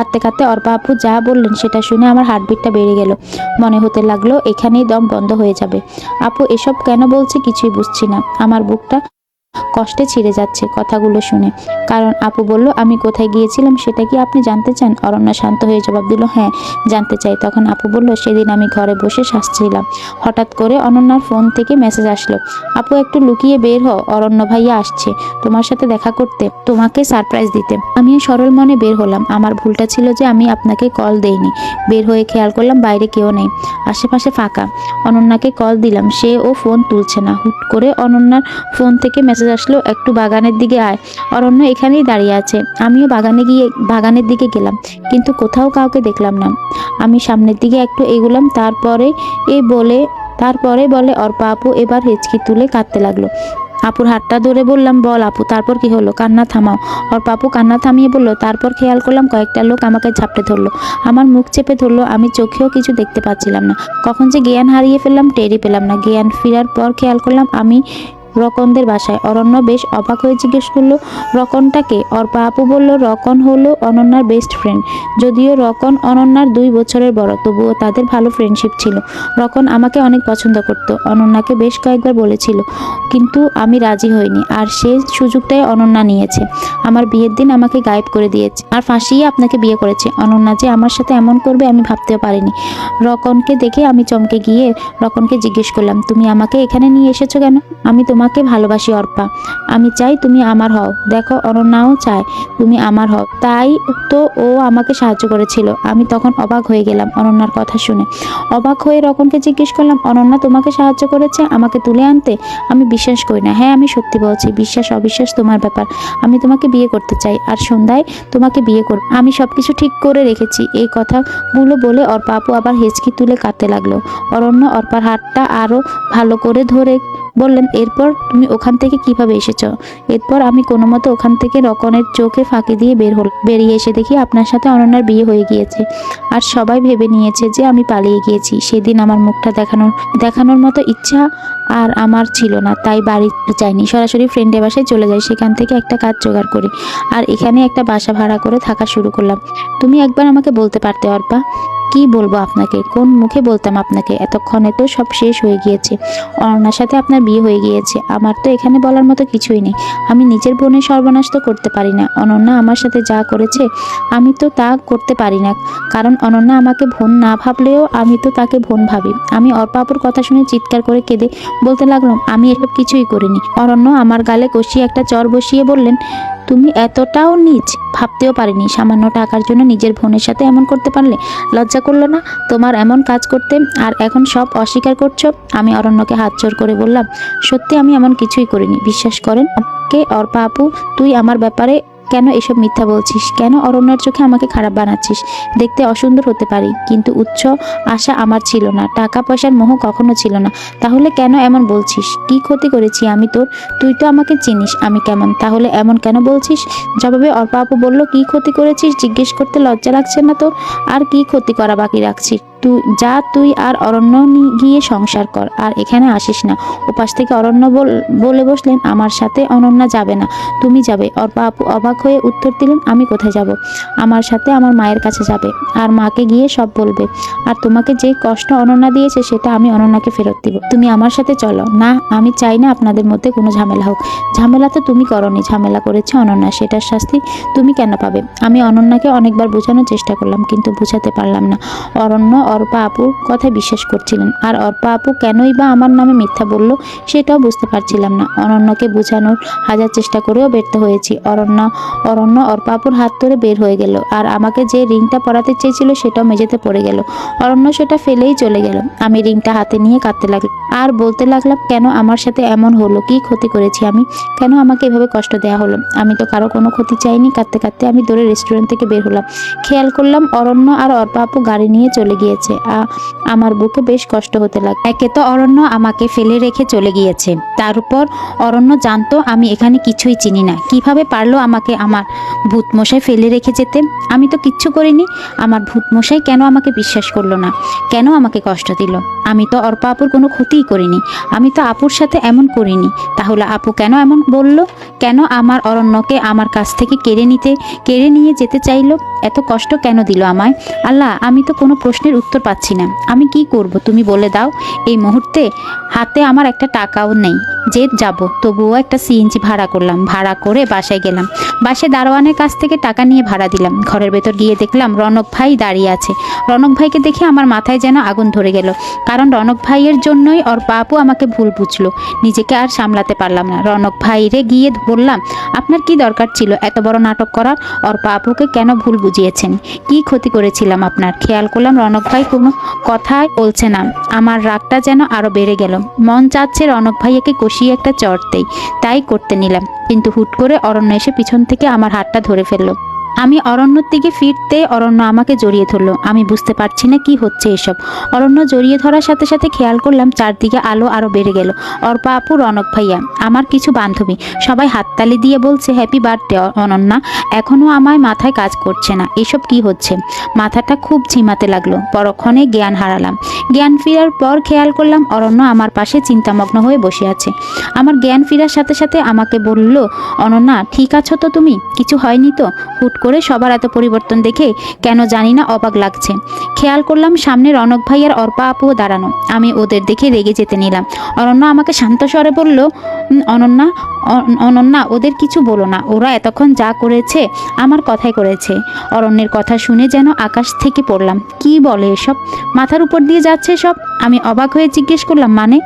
কাঁদতে কাঁদতে অর্পা আপু যা বললেন সেটা শুনে আমার হার্টবিটটা বেড়ে গেল। মনে হতে লাগল, এখানেই দম বন্ধ হয়ে যাবে। আপু এসব কেন বলছে কিছুই বুঝছি না। আমার বুকটা কষ্টে ছিঁড়ে যাচ্ছে কথাগুলো শুনে। কারণ আপু বলল, আমি কোথায় গিয়েছিলাম সেটা কি আপনি জানতে চান? অরণ্য শান্ত হয়ে জবাব দিল হ্যাঁ জানতে চাই। তখন আপু বলল, সেদিন আমি ঘরে বসে শাসছিলাম। হঠাৎ করে অনন্যার ফোন থেকে মেসেজ আসলো, আপু, একটু লুকিয়ে বের হও, অরণ্য ভাইয়া আসছে তোমার সাথে দেখা করতে, তোমাকে সারপ্রাইজ দিতে। আমিও সরল মনে বের হলাম, আমার ভুলটা ছিল যে আমি আপনাকে কল দেইনি। বের হয়ে খেয়াল করলাম বাইরে কেউ নেই, আশেপাশে ফাঁকা। অনন্যাকে কল দিলাম, সে ও ফোন তুলছে না। হুট করে অনন্যার ফোন থেকে মেসেজ আসলো, একটু বাগানের দিকে আয়। অরণ্য এখানেই দাঁড়িয়ে আছে। আমিও বাগানে গিয়ে, বাগানের দিকে গেলাম, কিন্তু কোথাও কাউকে দেখলাম না। আমি সামনের দিকে একটু এগুলাম, তারপরে এ বলে, তারপরে বলে, অর্পা আপু এবার হেঁচকি তুলে কাঁদতে লাগল। আপুর হাতটা ধরে বললাম, বল আপু, তারপর কি হলো? কান্না থামাও। ওর পাপু কান্না থামিয়ে বলল, তারপর খেয়াল করলাম কয়েকটা লোক আমাকে ঝাপটে ধরলো। আমার মুখ চেপে ধরলো, আমি চোখেও কিছু দেখতে পাচ্ছিলাম না। কখন যে জ্ঞান হারিয়ে ফেললাম, টেরই পেলাম না। জ্ঞান ফেরার পর খেয়াল করলাম, আমি রকনদের বাসায়। অরণ্য বেশ অবাক হয়ে জিজ্ঞেস করল, রকনটাকে? অর্পা আপু বলল, রকন হলো অনন্যার বেস্ট ফ্রেন্ড যদিও রকন অনন্যার দুই বছরের বড়, তবুও তাদের ভালো ফ্রেন্ডশিপ ছিল। রকন আমাকে অনেক পছন্দ করত। অনন্যাকে বেশ কয়েকবার বলেছিল, কিন্তু আমি রাজি হইনি। আর সে সুযোগটাই অনন্যা নিয়েছে। আমার বিয়ের দিন আমাকে গায়েব করে দিয়েছে, আর ফাঁসিয়ে আপনাকে বিয়ে করেছে। অনন্যা যে আমার সাথে এমন করবে আমি ভাবতেও পারিনি। রকনকে দেখে আমি চমকে গিয়ে রকনকে জিজ্ঞেস করলাম, তুমি আমাকে এখানে নিয়ে এসেছ কেন? আমি তোমাকে ভালোবাসি, অর্পা। আমি চাই তুমি আমার হও। দেখো অনন্যাও চায় তুমি আমার হও। তাই তো ও আমাকে সাহায্য করেছিল। আমি তখন অবাক হয়ে গেলাম অনন্যার কথা শুনে। অবাক হয়ে রকনকে জিজ্ঞেস করলাম অনন্যা তোমাকে সাহায্য করেছে আমাকে তুলে আনতে? আমি বিশ্বাস করি না। হ্যাঁ আমি সত্যি বলছি, বিশ্বাস, অবিশ্বাস তোমার ব্যাপার। আমি তোমাকে বিয়ে করতে চাই। আর সন্ধ্যায় তোমাকে বিয়ে করব। আমি সবকিছু ঠিক করে রেখেছি। এই কথাগুলো বলে অর্পা আপু আবার হেঁচকি তুলে কাঁদতে লাগল। অরণ্য অর্পার হাতটা আরও ভালো করে ধরে বললেন, এরপর তুমি ওখান থেকে কীভাবে এসেছ? এরপর আমি কোনো মতো ওখান থেকে রকনের চোখে ফাঁকি দিয়ে বের হল, বেরিয়ে এসে দেখি আপনার সাথে অনন্যার বিয়ে হয়ে গিয়েছে। আর সবাই ভেবে নিয়েছে যে আমি পালিয়ে গিয়েছি। সেদিন আমার মুখটা দেখানোর দেখানোর মতো ইচ্ছা আর আমার ছিল না, তাই বাড়ি যাইনি। সরাসরি ফ্রেন্ডের বাসায় চলে যাই, সেখান থেকে একটা কাজ জোগাড় করি। আর এখানে একটা বাসা ভাড়া করে থাকা শুরু করলাম। তুমি একবার আমাকে বলতে পারতে, অর্পা? কি বলব আপনাকে? কোন মুখে বলতাম আপনাকে? এতক্ষণে তো সব শেষ হয়ে গিয়েছে। অনন্যার সাথে আপনার বিয়ে হয়ে গিয়েছে। আমার তো এখানে বলার মতো কিছুই নেই। আমি নিজের বোনের সর্বনাশ তো করতে পারি না। অনন্যা আমার সাথে যা করেছে, আমি তো তা করতে পারি না। কারণ অনন্যা আমাকে বোন না ভাবলেও আমি তো তাকে বোন ভাবি। আমি অর্পাপুর কথা শুনে চিৎকার করে কেঁদে বলতে লাগলাম, আমি এসব কিছুই করিনি। অরণ্য আমার গালে কষিয়ে একটা চর বসিয়ে বললেন, তুমি এতটাও নিচ ভাবতেও পারিনি। সামান্য টাকার জন্য নিজের বোনের সাথে এমন করতে পারলে লজ্জা করল না? তোমার এমন কাজ করতে আর এখন সব অস্বীকার করছ? আমি অরণ্যকে হাত চোর করে বললাম, সত্যি আমি এমন কিছুই করিনি, বিশ্বাস করেন। কে অর্পা আপু, তুই আমার ব্যাপারে কেন এসব মিথ্যা বলছিস? কেন অরণ্যর চোখে আমাকে খারাপ বানাচ্ছিস? দেখতে অসুন্দর হতে পারি, কিন্তু উচ্চ আশা আমার ছিল না টাকা পয়সার মোহ কখনো ছিল না। তাহলে কেন এমন বলছিস? কি ক্ষতি করেছি আমি তোর? তুই তো আমাকে চিনিস আমি কেমন, তাহলে এমন কেন বলছিস? জবাবে অর্পা আপু বলল, কি ক্ষতি করেছিস? জিজ্ঞেস করতে লজ্জা লাগছে না তোর? আর কি ক্ষতি করা বাকি রাখছিস? তুই, যা তুই আর অরণ্য গিয়ে সংসার কর, আর এখানে আসিস না। ওপাশ থেকে অরণ্য বলে বসলেন, আমার সাথে অনন্যা যাবে না। তুমি যাবে। অর্পা আপু অবাক হয়ে উত্তর দিলেন, আমি কোথায় যাব? আমার সাথে আমার মায়ের কাছে যাবে, আর মাকে গিয়ে সব বলবে। আর তোমাকে যে কষ্ট অনন্যা দিয়েছে, সেটা আমি অনন্যাকে ফেরত দিব। তুমি আমার সাথে চলো। না, আমি চাই না আপনাদের মধ্যে কোনো ঝামেলা হোক। ঝামেলা তো তুমি করনি, ঝামেলা করেছে অনন্যা। সেটার শাস্তি তুমি কেন পাবে? আমি অনন্যাকে অনেকবার বোঝানোর চেষ্টা করলাম, কিন্তু বোঝাতে পারলাম না। অরণ্য অর্পা আপুর কথায় বিশ্বাস করছিলেন। আর অর্পা আপু কেনই বা আমার নামে মিথ্যা বলল সেটাও বুঝতে পারছিলাম না। অনন্যকে বোঝানোর হাজার চেষ্টা করেও ব্যর্থ হয়েছি। অরণ্য অরণ্য অর্পা আপুর হাত ধরে বের হয়ে গেল। আর আমাকে যে রিংটা পরাতে চেয়েছিল সেটাও মেঝেতে পড়ে গেল। অরণ্য সেটা ফেলেই চলে গেল। আমি রিংটা হাতে নিয়ে কাঁদতে লাগলাম আর বলতে লাগলাম, কেন আমার সাথে এমন হলো? কি ক্ষতি করেছি আমি? কেন আমাকে এভাবে কষ্ট দেওয়া হলো? আমি তো কারও কোনো ক্ষতি চাইনি। কাঁদতে কাঁদতে আমি দৌড়ে রেস্টুরেন্ট থেকে বের হলাম। খেয়াল করলাম অরণ্য আর অর্পা আপু গাড়ি নিয়ে চলে গিয়েছে। হয়েছে। আমার বুকে বেশ কষ্ট হতে লাগে, একে তো অরণ্য আমাকে ফেলে রেখে চলে গিয়েছে। তার উপর অরণ্য জানতো আমি এখানে কিছুই চিনি না। কীভাবে পারল আমাকে আমার ভূতমশাই ফেলে রেখে যেতে? আমি তো কিচ্ছু করিনি। আমার ভূতমশাই কেন আমাকে বিশ্বাস করল না? কেন আমাকে কষ্ট দিল? আমি তো অর্পা আপুর কোনো ক্ষতিই করিনি। আমি তো আপুর সাথে এমন করিনি। তাহলে আপু কেন এমন বলল? কেন আমার অরণ্যকে আমার কাছ থেকে কেড়ে নিতে, কেড়ে নিয়ে যেতে চাইলো? এত কষ্ট কেন দিল আমায়? আল্লাহ, আমি তো কোনো প্রশ্নের উত্তর পাচ্ছি না। আমি কি করব? তুমি বলে দাও। এই মুহূর্তে হাতে আমার একটা টাকাও নেই। যে যাব। তবুও একটা সিএনজি ভাড়া করলাম। ভাড়া করে বাসায় গেলাম। বাসায় দারোয়ানের কাছ থেকে টাকা নিয়ে ভাড়া দিলাম। ঘরের ভেতর গিয়ে দেখলাম রনক ভাই দাঁড়িয়ে আছে। রনক ভাইকে দেখে আমার মাথায় যেন আগুন ধরে গেল। কারণ রনক ভাইয়ের জন্যই ওর বাপু আমাকে ভুল বুঝলো। নিজেকে আর সামলাতে পারলাম না। রনক ভাইরে গিয়ে বললাম, আপনার কি দরকার ছিল? এত বড় নাটক করার? ওর বাপুকে কেন ভুল বুঝিয়েছেন? কি ক্ষতি করেছিলাম আপনার? খেয়াল করলাম রনক ভাই কোনো কথাই বলছে না। আমার রাগটা যেন আরও বেড়ে গেল। মন চাচ্ছে রনক ভাইয়াকে কষিয়ে একটা চড়তেই তাই করতে নিলাম। কিন্তু হুট করে অরণ্য এসে পিছন থেকে আমার হাতটা ধরে ফেলল। আমি অরণ্যর দিকে ফিরতে অরণ্য আমাকে জড়িয়ে ধরলো। আমি বুঝতে পারছি না কি হচ্ছে এসব। অরণ্য জড়িয়ে ধরার সাথে সাথে খেয়াল করলাম চারদিকে আলো আরও বেড়ে গেল। অর্পা আপু, রনক ভাইয়া, আমার কিছু বান্ধবী। সবাই হাততালি দিয়ে বলছে হ্যাপি বার্থডে অনন্যা। এখনও আমায় মাথায় কাজ করছে না। এসব কি হচ্ছে? মাথাটা খুব ঝিমাতে লাগল। পরক্ষণে জ্ঞান হারালাম। জ্ঞান ফেরার পর খেয়াল করলাম অরণ্য আমার পাশে চিন্তামগ্ন হয়ে বসে আছে। আমার জ্ঞান ফেরার সাথে সাথে আমাকে বলল, অনন্যা, ঠিক আছো তো তুমি? কিছু হয়নি তো? হুট করে সবার এত পরিবর্তন দেখে কেন জানি না অবাক লাগছে। খেয়াল করলাম সামনে রনক ভাই আর অর্পা আপুও দাঁড়ানো। আমি ওদের দেখে রেগে যেতে নিলাম। অনন্যা আমাকে শান্ত স্বরে বলল অনন্যা, অন- অনন্যা, ওদের কিছু বলো না। ওরা এতক্ষণ যা করেছে, আমার কথাই করেছে অরণ্যের কথা শুনে যেন আকাশ থেকে পড়লাম। কি বলে এসব? মাথার উপর দিয়ে যাচ্ছে সব। আমি অবাক হয়ে জিজ্ঞেস করলাম মানে?